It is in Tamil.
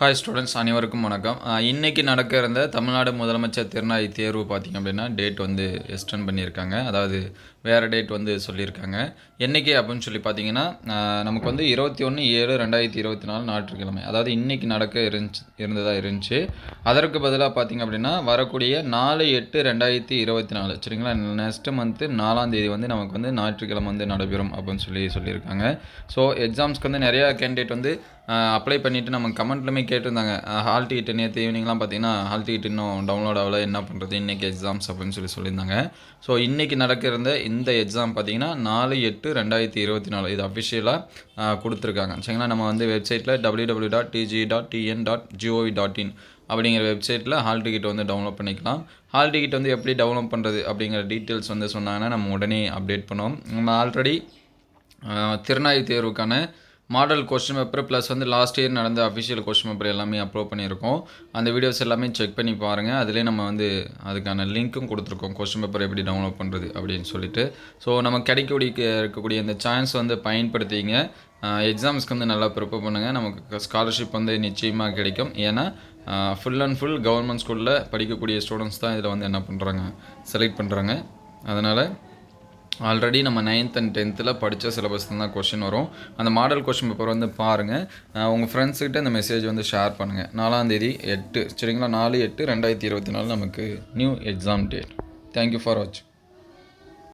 ஹாய் ஸ்டூடெண்ட்ஸ் அனைவருக்கும் வணக்கம். இன்றைக்கி இன்னைக்கு நடக்க இருந்த தமிழ்நாடு முதலமைச்சர் திருநாய் தேர்வு பார்த்திங்க அப்படின்னா டேட் வந்து எக்ஸ்டெண்ட் பண்ணியிருக்காங்க. அதாவது வேறு டேட் வந்து சொல்லியிருக்காங்க. என்னைக்கு அப்படின்னு சொல்லி பார்த்தீங்கன்னா நமக்கு வந்து இருபத்தி ஒன்று ஏழு ரெண்டாயிரத்தி இருபத்தி நாலு ஞாயிற்றுக்கிழமை. அதாவது இன்றைக்கி நடக்க இருந்துச்சு இருந்ததாக இருந்துச்சு. அதற்கு பதிலாக பார்த்தீங்க அப்படின்னா வரக்கூடிய நாலு எட்டு ரெண்டாயிரத்தி இருபத்தி நாலு. சரிங்களா? நெக்ஸ்ட்டு மந்த்து நாலாம் தேதி வந்து நமக்கு வந்து ஞாயிற்றுக்கிழமை வந்து நடைபெறும் அப்படின்னு சொல்லி சொல்லியிருக்காங்க. ஸோ எக்ஸாம்ஸ்க்கு வந்து நிறையா கேண்டிடேட் வந்து அப்ளை பண்ணிவிட்டு நம்ம கமெண்ட்லையுமே கேட்டிருந்தாங்க. ஹால் டிக்கெட் நேற்று ஈவினிங்லாம் பார்த்தீங்கன்னா ஹால் டிக்கெட் இன்னும் டவுன்லோட் ஆகல. என்ன பண்ணுறது இன்றைக்கி எக்ஸாம்ஸ் அப்படின்னு சொல்லி சொல்லியிருந்தாங்க. ஸோ இன்றைக்கி நடக்கிற இந்த எக்ஸாம் பார்த்தீங்கன்னா நாலு எட்டு ரெண்டாயிரத்தி இருபத்தி நாலு. இது அஃபிஷியலாக கொடுத்துருக்காங்க. சரிங்களா? நம்ம வந்து வெப்சைட்டில் W W dot DG dot TN dot GOV dot in அப்படிங்கிற வெப்சைட்டில் ஹால் டிக்கெட் வந்து டவுன்லோட் பண்ணிக்கலாம். ஹால் டிக்கெட் வந்து எப்படி டவுன்லோட் பண்ணுறது அப்படிங்கிற டீட்டெயில்ஸ் வந்து சொன்னாங்கன்னா நம்ம உடனே அப்டேட் பண்ணுவோம். நம்ம ஆல்ரெடி திருநாய் தேர்வுக்கான மாடல் கொஸ்டின் பேப்பர் ப்ளஸ் வந்து லாஸ்ட் இயர் நடந்த அஃபிஷியல் கொஸ்டின் பேப்பர் எல்லாமே அப்லோட் பண்ணியிருக்கோம். அந்த வீடியோஸ் எல்லாமே செக் பண்ணி பாருங்கள் அதிலே நம்ம வந்து அதுக்கான லிங்க்கும் கொடுத்துருக்கோம். கொஸ்டின் பேப்பர் எப்படி டவுன்லோட் பண்ணுறது அப்படின்னு சொல்லிட்டு. ஸோ நம்ம கிடைக்கக்கூடிய இருக்கக்கூடிய இந்த சான்ஸ் வந்து பயன்படுத்திங்க. எக்ஸாம்ஸ்க்கு வந்து நல்லா ப்ரிப்பேர் பண்ணுங்கள் நமக்கு ஸ்காலர்ஷிப் வந்து நிச்சயமாக கிடைக்கும். ஏன்னா ஃபுல் அண்ட் ஃபுல் கவர்மெண்ட் ஸ்கூலில் படிக்கக்கூடிய ஸ்டூடெண்ட்ஸ் தான் இதில் வந்து என்ன பண்ணுறாங்க செலக்ட் பண்ணுறாங்க அதனால் ஆல்ரெடி நம்ம நைன்த் அண்ட் டென்த்தில் படித்த சிலபஸ் தான் கொஷின் வரும். அந்த மாடல் கொஷின் பேப்பர் வந்து பாருங்கள் உங்கள் ஃப்ரெண்ட்ஸுக்கிட்ட இந்த மெசேஜ் வந்து ஷேர் பண்ணுங்கள் நாலாந்தேதி எட்டு. சரிங்களா? நாலு எட்டு ரெண்டாயிரத்தி இருபத்தி நாலு நமக்கு new exam date thank you for வாட்சிங்